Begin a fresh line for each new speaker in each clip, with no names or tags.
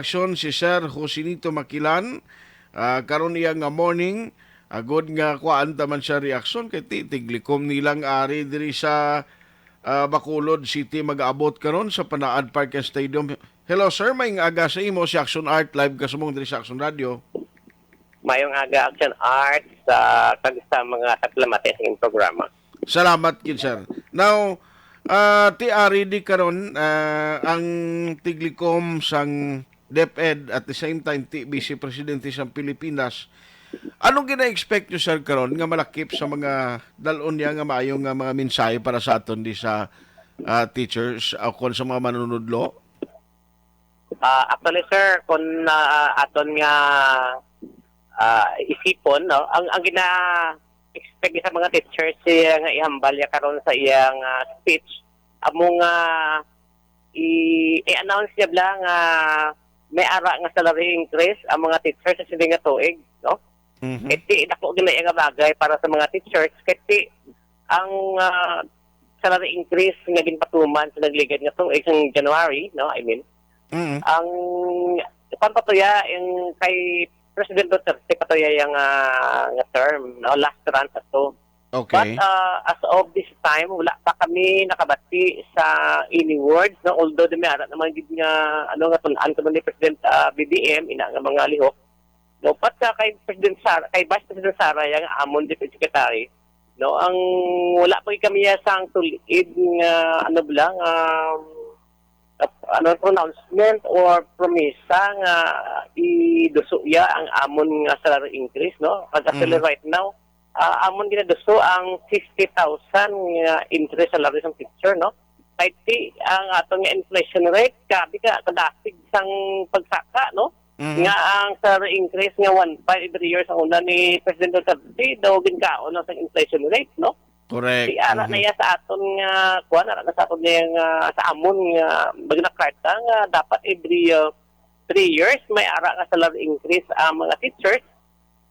aksyon si Sir Josinito Makilan ah, karon iya nga morning agod nga kuan taman siya reaksyon kay ti tiglikom nilang ari diri sa ah, Bacolod City mag-abot karon sa Panaad Park and Stadium. Hello sir, may aga sa imo si Action Art live kasumong diri sa Action Radio.
mayong aga action art sa kag sa mga taklamate sa inyong programa.
Salamat kid sir. Now, ah, ti ari di karon ah, ang tiglikom sang DepEd at the same time ti Vice Presidente sa Pilipinas. Anong gina-expect nyo sir karon nga malakip sa mga dalon niya nga maayo nga mga mensahe para sa aton di sa ah, teachers o kon sa mga manunudlo?
Ah, actually sir, kung na aton nga ah, isipon no, ang ang gina expect sa mga teachers siya nga ihambal ya karon sa iyang ah, speech among i i-announce niya bla nga may ara nga salary increase ang mga teachers sa sila nga tuig no
Mhm.
Iti dako gina nga bagay para sa mga teachers kasi ang ah, salary increase nga ginpatuman sa nagligad nga tuig sa January, no? I mean,
Mhm.
ang kung patuya yung kay President Duterte patuya yung ah, nga term, no? Last run sa to.
Okay.
But uh, as of this time, wala pa kami nakabati sa any words, no? Although may ara naman gid nga ano nga tunan ko ni President ah, BBM ina nga mga lihok. No, pat uh, kay President Sara, kay Vice President Sara yang amon Deputy Secretary, no, ang wala pa kami ya sang tulid nga ano bilang um, ano pronouncement or promesa nga idusuya ang amon nga salary increase no kasi
Mhm.
right now ah, amon ginaduso ang 60,000 nga interest salary sa teacher no kahit ti ang atong inflation rate kabi ka kadasig sang pagsaka no
Mhm.
nga ang salary increase nga 1.5 every year sa una ni President Duterte daw ginkaon sa inflation rate no
Correct.
Di ara
Mhm.
na sa aton nga kuan ara na sa aton nga sa amon nga bagna karta nga dapat every uh, three years may ara nga salary increase ang mga teachers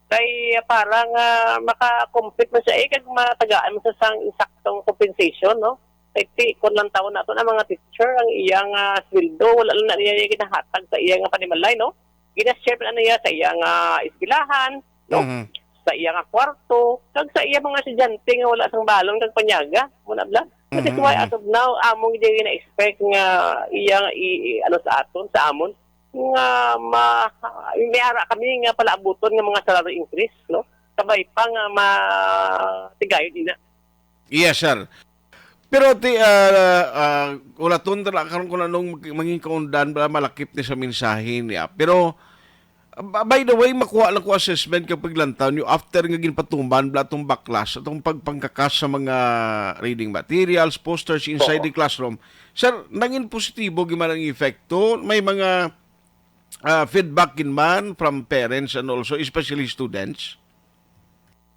kay uh, para nga maka-complete man siya eh kag matagaan mo sa sang insaktong compensation no kay ti kun lang taon nato ang mga teacher ang iyang uh, sweldo wala lang na niya ginahatag sa iyang panimalay no gina-share na niya sa iyang uh, eskwelahan no
Mhm.
sa iya nga kwarto, kag sa iya mga estudyante nga wala sang balon kag panyaga, muna bla. That is why
mhm.
as of now among di na expect nga iya nga i, i- ano sa aton sa amon nga ma may ara kami nga palaabuton nga mga salary increase no sabay pa nga ma tigayon ina
Yes, sir. Pero ti uh, uh, ulaton tala karon ko nanong manging kaundan ba malakip ni sa mensahe niya. Pero uh, by the way, makuha lang ko assessment kapag lantaw nyo after nga ginpatuman bla tong backlash atong pagpangkakas sa mga reading materials, posters inside
Oo.
the classroom. Sir, nangin positibo giman ang epekto. May mga uh, feedback in man from parents and also especially students.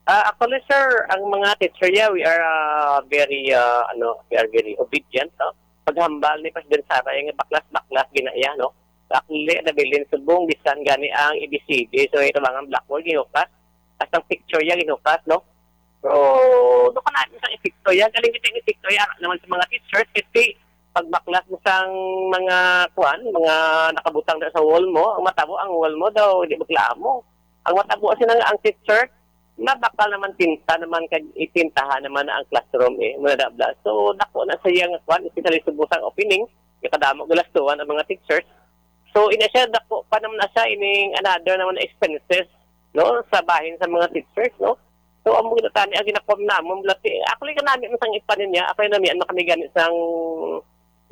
Ah, actually, sir, ang mga teacher yeah, we are ah, very uh, ano, we are very obedient, no? Paghambal ni President Sara yung baklas baklas ginaya, no? Actually, nabilin subong bisan gani ang ABCD, so ito mga blackboard ginukas. At ang picture ya ginukas, no? So, doon ka natin sa epekto yan. Galing ito yung epekto yan naman sa mga teachers kasi pag baklas mo sang mga kuan, mga nakabutang na sa wall mo, ang matabo ang wall mo daw, hindi mo. Ang matabo kasi nga ang teacher, nabakal naman tinta naman kag itintahan naman ang classroom eh muna dabla so dako na sa iyang kwan especially sa busang opening kadamo gulastuan ang mga teachers. So ina siya dako pa naman na siya ining another naman na expenses no sa bahin sa mga teachers no. So ang mga tani ang ginakom namon blati actually kanami ang sang ipanin niya ako na mi ano kami ganit sang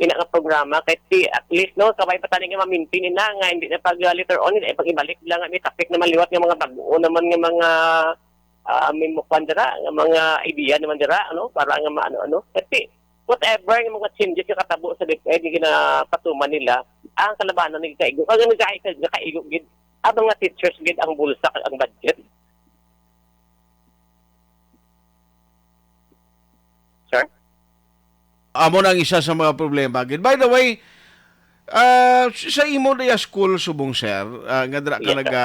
ina nga programa kay ti at least no kabay pa tani nga mamintin na nga hindi na pag uh, later on hindi pag ibalik lang nga may topic naman liwat nga mga bago naman nga mga uh, may mukwan nga mga idea naman dira ano para nga maano ano. Kasi whatever nga mga changes yung katabo sa DepEd yung ginapatuman nila ang kalabanan ng kaigo kag nagkaigo gid ang mga teachers gid ang bulsa ang budget sir
amo na ang isa sa mga problema. Gid. By the way, ah, sa imo na school subong sir, ah, nga dira ka
sir.
naga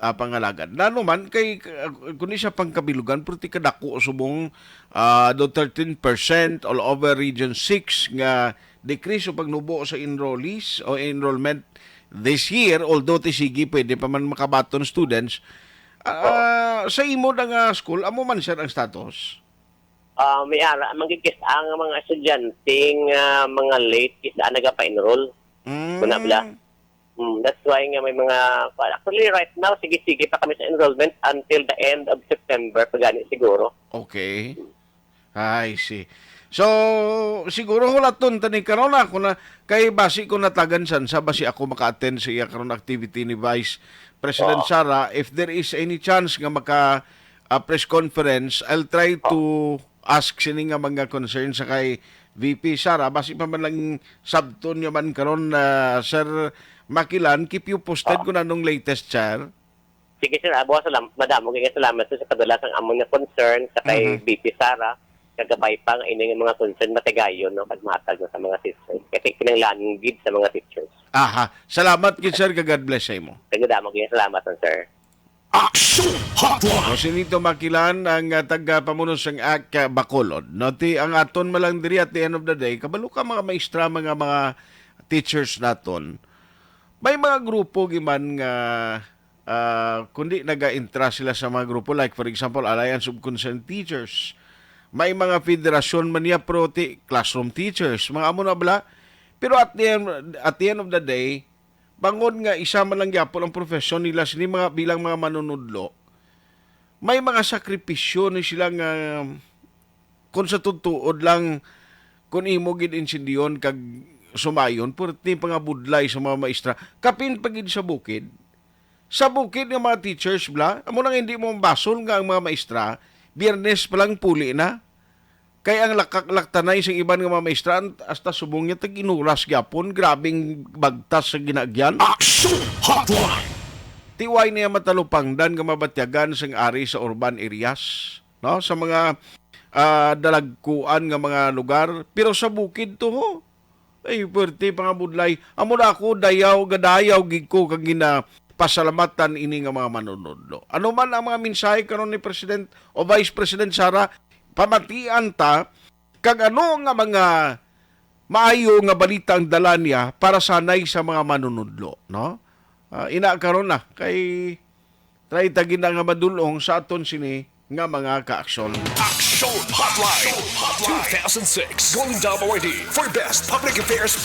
ah, pangalagan. Nano man kay uh, kundi siya pangkabilugan perti kadako subong do 13% all over region 6 nga decrease o pagnubo sa enrollees o enrollment this year, although ti sige pwede pa man makabaton students, ah, sa imo na nga school, amo man sir ang status?
Ah, may ara, magigis ang mga estudyanteng ah, mga late is na nagapa-enroll.
Mm.
Wala. Mm, that's why nga may mga, actually right now, sige-sige pa kami sa enrollment until the end of September, pagani siguro.
Okay. I see. So, siguro hulaton tani karon na kung na kay basi ko natagan san sa basi ako maka-attend sa iya karon activity ni Vice President
Oo.
Sara if there is any chance nga maka ah, press conference I'll try to ask sini nga mga concerns sa kay VP Sara basi pa man lang sabton niya man karon na Sir Makilan keep you posted
Oo.
kung anong latest sir.
Sige sir, abo salam, madam, mga salamat sa kadulasang among nga concern sa kay
Mhm.
BP Sara, kagabay pa nga ining mga concern matigayon no pagmatag no, sa mga teachers. Kasi kinanglan gid sa mga teachers.
Aha. Salamat kid sir kag God bless sa imo.
Kagadamo mga salamat sir.
Action Hotline.
Sinito makilan ang uh, taga-pamuno sang AK Bacolod. No, ti, ang aton malang diri at the end of the day, kabalo ka mga maestra, mga mga teachers naton. May mga grupo giman nga ah, kundi naga-intra sila sa mga grupo like for example Alliance of Concerned Teachers. May mga federasyon man niya pro classroom teachers, mga amo na bala. Pero at the end, at the end of the day, bangon nga isa man lang gyapon ang profesyon nila sini mga bilang mga manunudlo may mga sakripisyo ni sila nga kung sa tutuod lang kung imo gid insindiyon kag sumayon purti pangabudlay sa mga maestra. Kapin pagid sa bukid. Sa bukid ng mga teachers bla amo nang hindi mo basol nga ang mga maestra biyernes pa lang puli na kay ang lakak-laktanay sa iban nga mga maestra hasta subong niya tag inuras gyapon grabing bagtas sa ginagyan.
Action Hotline.
tiway niya matalupangdan nga mabatyagan sang ari sa urban areas no? Sa mga ah, dalagkuan nga mga lugar. Pero sa bukid to ho ay pwerte pangabudlay. Amo na ako dayaw gadayaw gid ko kag gina pasalamatan ini nga mga manunodlo ano man ang mga mensahe karon ni President o Vice President Sara pamatian ta kag ano nga mga maayo nga balita ang dala niya para sanay sa mga manunudlo, no? Ah, ina karon na kay try tagin na nga madulong sa aton sini nga mga kaaksyon.
Action Hotline. 2006 Golden Dome Awardee for Best Public Affairs